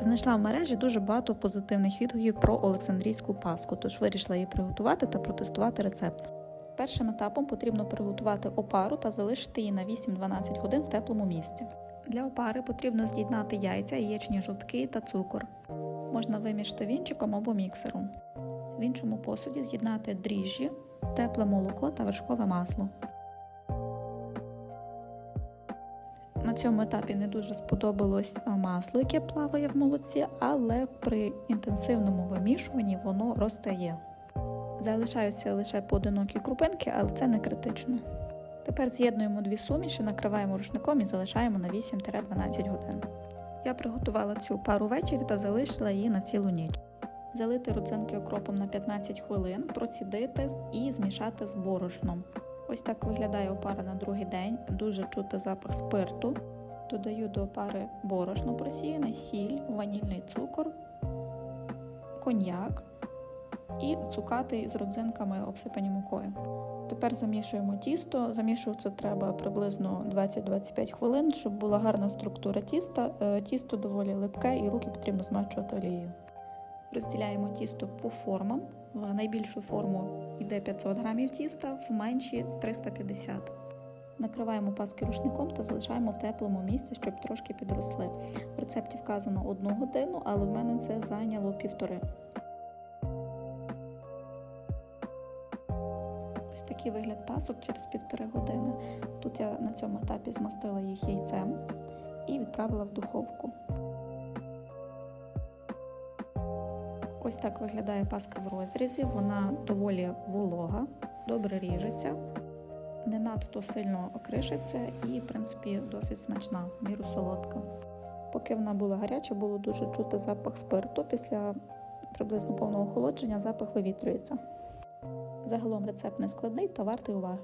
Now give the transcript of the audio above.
Знайшла в мережі дуже багато позитивних відгуків про Олександрійську паску, тож вирішила її приготувати та протестувати рецепт. Першим етапом потрібно приготувати опару та залишити її на 8-12 годин в теплому місці. Для опари потрібно з'єднати яйця, яєчні жовтки та цукор. Можна вимішати вінчиком або міксером. В іншому посуді з'єднати дріжджі, тепле молоко та вершкове масло. На цьому етапі не дуже сподобалось е, масло, яке плаває в молоці, але при інтенсивному вимішуванні воно розтає. Залишаються лише поодинокі крупинки, але це не критично. Тепер з'єднуємо дві суміші, накриваємо рушником і залишаємо на 8-12 годин. Я приготувала цю пару ввечері та залишила її на цілу ніч. Залити родзинки окропом на 15 хвилин, процідити і змішати з борошном. Ось так виглядає опара на другий день. Дуже чути запах спирту. Додаю до опари борошно просіяне, сіль, ванільний цукор, коньяк і цукати з родзинками, обсипані мукою. Тепер замішуємо тісто. Замішувати треба приблизно 20-25 хвилин, щоб була гарна структура тіста. Е, Тісто доволі липке і руки потрібно змащувати олією. Розділяємо тісто по формам. В найбільшу форму йде 500 грамів тіста, в менші 350. Накриваємо паски рушником та залишаємо в теплому місці, щоб трошки підросли. В рецепті вказано одну годину, але в мене це зайняло півтори. Ось такий вигляд пасок через півтори години. Тут я на цьому етапі змастила їх яйцем і відправила в духовку. Ось так виглядає паска в розрізі. Вона доволі волога, добре ріжеться, не надто сильно окришиться і, в принципі, досить смачна, міру солодка. Поки вона була гаряча, було дуже чути запах спирту. Після приблизно повного охолодження запах вивітрюється. Загалом рецепт не складний та вартий уваги.